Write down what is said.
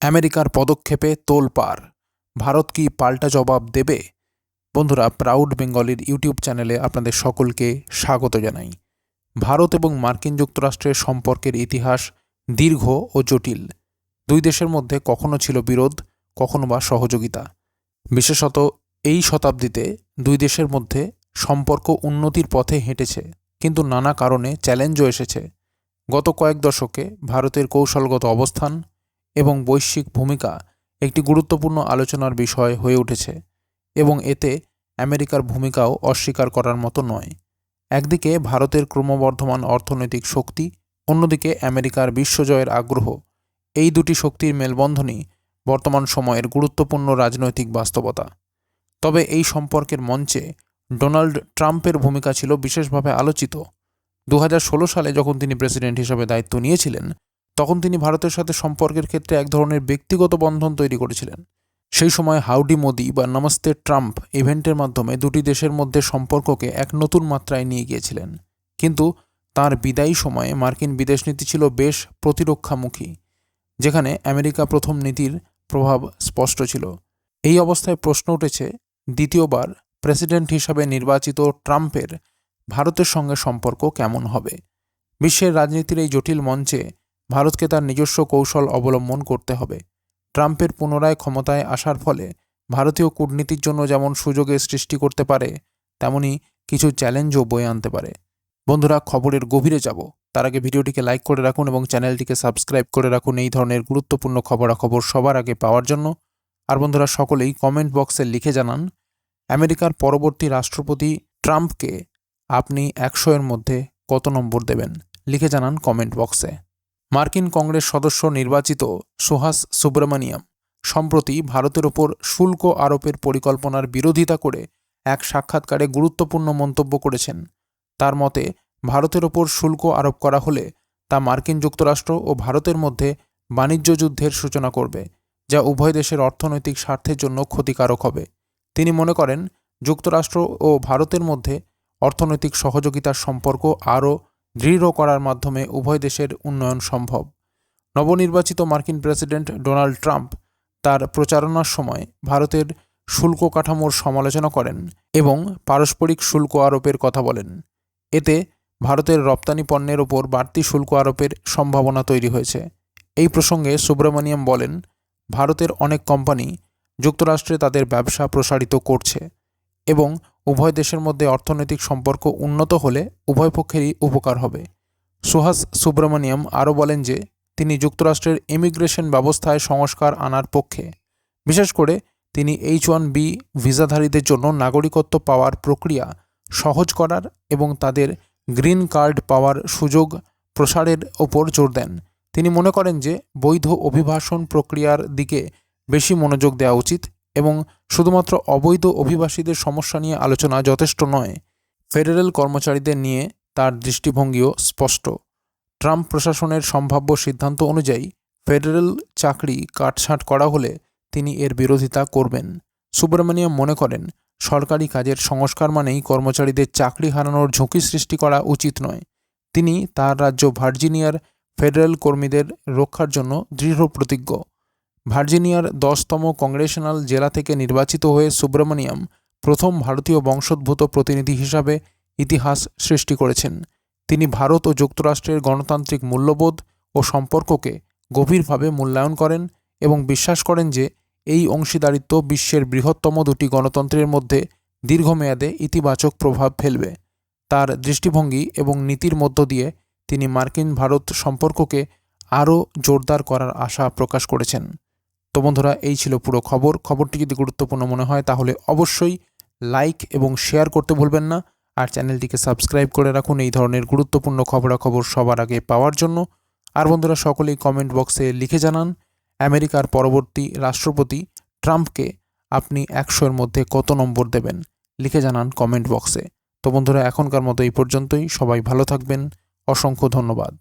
আমেরিকার পদক্ষেপে তোলপাড়। ভারত কি পাল্টা জবাব দেবে? বন্ধুরা প্রাউড বেঙ্গলির ইউটিউব চ্যানেলে আপনাদের সকলকে স্বাগত জানাই। ভারত এবং মার্কিন যুক্তরাষ্ট্রের সম্পর্কের ইতিহাস দীর্ঘ ও জটিল। দুই দেশের মধ্যে কখনো ছিল বিরোধ, কখনো বা সহযোগিতা। বিশেষত এই শতাব্দীতে দুই দেশের মধ্যে সম্পর্ক উন্নতির পথে হেঁটেছে, কিন্তু নানা কারণে চ্যালেঞ্জও এসেছে। গত কয়েক দশকে ভারতের কৌশলগত অবস্থান এবং বৈশ্বিক ভূমিকা একটি গুরুত্বপূর্ণ আলোচনার বিষয় হয়ে উঠেছে এবং এতে আমেরিকার ভূমিকাও অস্বীকার করার মতো নয়। একদিকে ভারতের ক্রমবর্ধমান অর্থনৈতিক শক্তি, অন্যদিকে আমেরিকার বিশ্বজয়ের আগ্রহ। এই দুটি শক্তির মেলবন্ধনই বর্তমান সময়ের গুরুত্বপূর্ণ রাজনৈতিক বাস্তবতা। তবে এই সম্পর্কের মঞ্চে ডোনাল্ড ট্রাম্পের ভূমিকা ছিল বিশেষভাবে আলোচিত। দু হাজার ষোলো সালে যখন তিনি প্রেসিডেন্ট হিসেবে দায়িত্ব নিয়েছিলেন তখন তিনি ভারতের সাথে সম্পর্কের ক্ষেত্রে এক ধরনের ব্যক্তিগত বন্ধন তৈরি করেছিলেন। সেই সময় হাউডি মোদি বা নমস্তে ট্রাম্প ইভেন্টের মাধ্যমে দুটি দেশের মধ্যে সম্পর্ককে এক নতুন মাত্রায় নিয়ে গিয়েছিলেন। কিন্তু তার বিদায়ী সময়ে মার্কিন বিদেশনীতি ছিল বেশ প্রতিরক্ষামুখী, যেখানে আমেরিকা প্রথম নীতির প্রভাব স্পষ্ট ছিল। এই অবস্থায় প্রশ্ন উঠেছে, দ্বিতীয়বার প্রেসিডেন্ট হিসাবে নির্বাচিত ট্রাম্পের ভারতের সঙ্গে সম্পর্ক কেমন হবে? বিশ্বের রাজনীতির এই জটিল মঞ্চে ভারতকে তার নিজস্ব কৌশল অবলম্বন করতে হবে। ট্রাম্পের পুনরায় ক্ষমতায় আসার ফলে ভারতীয় কূটনীতির জন্য যেমন সুযোগের সৃষ্টি করতে পারে, তেমনি কিছু চ্যালেঞ্জও বয়ে আনতে পারে। বন্ধুরা, খবরের গভীরে যাব। তার আগে ভিডিওটিকে লাইক করে রাখুন এবং চ্যানেলটিকে সাবস্ক্রাইব করে রাখুন এই ধরনের গুরুত্বপূর্ণ খবরাখবর সবার আগে পাওয়ার জন্য। আর বন্ধুরা, সকলেই কমেন্ট বক্সে লিখে জানান, আমেরিকার পরবর্তী রাষ্ট্রপতি ট্রাম্পকে আপনি একশো এর মধ্যে কত নম্বর দেবেন? লিখে জানান কমেন্ট বক্সে। মার্কিন কংগ্রেস সদস্য নির্বাচিত সুহাস সুব্রমণিয়াম সম্প্রতি ভারতের ওপর শুল্ক আরোপের পরিকল্পনার বিরোধিতা করে এক সাক্ষাৎকারে গুরুত্বপূর্ণ মন্তব্য করেছেন। তার মতে, ভারতের ওপর শুল্ক আরোপ করা হলে তা মার্কিন যুক্তরাষ্ট্র ও ভারতের মধ্যে বাণিজ্য যুদ্ধের সূচনা করবে, যা উভয় দেশের অর্থনৈতিক স্বার্থের জন্য ক্ষতিকারক হবে। তিনি মনে করেন, যুক্তরাষ্ট্র ও ভারতের মধ্যে অর্থনৈতিক সহযোগিতার সম্পর্ক আরও দৃঢ় করার মাধ্যমে উভয় দেশের উন্নয়ন সম্ভব। নবনির্বাচিত মার্কিন প্রেসিডেন্ট ডোনাল্ড ট্রাম্প তার প্রচারণার সময় ভারতের শুল্ক কাঠামোর সমালোচনা করেন এবং পারস্পরিক শুল্ক আরোপের কথা বলেন। এতে ভারতের রপ্তানি পণ্যের ওপর বাড়তি শুল্ক আরোপের সম্ভাবনা তৈরি হয়েছে। এই প্রসঙ্গে সুব্রমণিয়াম বলেন, ভারতের অনেক কোম্পানি যুক্তরাষ্ট্রে তাদের ব্যবসা প্রসারিত করছে। এবং উভয় দেশের মধ্যে অর্থনৈতিক সম্পর্ক উন্নত হলে উভয় পক্ষেরই উপকার হবে। সুহাস সুব্রমণিয়াম আরও বলেন যে, তিনি যুক্তরাষ্ট্রের ইমিগ্রেশন ব্যবস্থায় সংস্কার আনার পক্ষে। বিশেষ করে, তিনি এইচ ওয়ান বি ভিসাধারীদের জন্য নাগরিকত্ব পাওয়ার প্রক্রিয়া সহজ করার এবং তাদের গ্রিন কার্ড পাওয়ার সুযোগ প্রসারের ওপর জোর দেন। তিনি মনে করেন যে, বৈধ অভিবাসন প্রক্রিয়ার দিকে বেশি মনোযোগ দেওয়া উচিত এবং শুধুমাত্র অবৈধ অভিবাসীদের সমস্যা নিয়ে আলোচনা যথেষ্ট নয়। ফেডারেল কর্মচারীদের নিয়ে তার দৃষ্টিভঙ্গিও স্পষ্ট। ট্রাম্প প্রশাসনের সম্ভাব্য সিদ্ধান্ত অনুযায়ী ফেডারেল চাকরি কাটছাঁট করা হলে তিনি এর বিরোধিতা করবেন। সুব্রমণিয়াম মনে করেন, সরকারি কাজের সংস্কার মানেই কর্মচারীদের চাকরি হারানোর ঝুঁকি সৃষ্টি করা উচিত নয়। তিনি তার রাজ্য ভার্জিনিয়ার ফেডারেল কর্মীদের রক্ষার জন্য দৃঢ় প্রতিজ্ঞ। ভার্জিনিয়ার দশতম কংগ্রেশনাল জেলা থেকে নির্বাচিত হয়ে সুব্রমণিয়াম প্রথম ভারতীয় বংশোদ্ভূত প্রতিনিধি হিসাবে ইতিহাস সৃষ্টি করেছেন। তিনি ভারত ও যুক্তরাষ্ট্রের গণতান্ত্রিক মূল্যবোধ ও সম্পর্ককে গভীরভাবে মূল্যায়ন করেন এবং বিশ্বাস করেন যে এই অংশীদারিত্ব বিশ্বের বৃহত্তম দুটি গণতন্ত্রের মধ্যে দীর্ঘমেয়াদে ইতিবাচক প্রভাব ফেলবে। তার দৃষ্টিভঙ্গি এবং নীতির মধ্য দিয়ে তিনি মার্কিন ভারত সম্পর্ককে আরও জোরদার করার আশা প্রকাশ করেছেন। তো বন্ধুরা, এই ছিল পুরো খবর। খবরটি যদি গুরুত্বপূর্ণ মনে হয়, তাহলে অবশ্যই লাইক এবং শেয়ার করতে ভুলবেন না। আর চ্যানেলটিকে সাবস্ক্রাইব করে রাখুন এই ধরনের গুরুত্বপূর্ণ খবরাখবর সবার আগে পাওয়ার জন্য। আর বন্ধুরা, সকলেই কমেন্ট বক্সে লিখে জানান, আমেরিকার পরবর্তী রাষ্ট্রপতি ট্রাম্পকে আপনি একশোর মধ্যে কত নম্বর দেবেন? লিখে জানান কমেন্ট বক্সে তো বন্ধুরা, এখনকার মতো এই পর্যন্তই। সবাই ভালো থাকবেন। অসংখ্য ধন্যবাদ।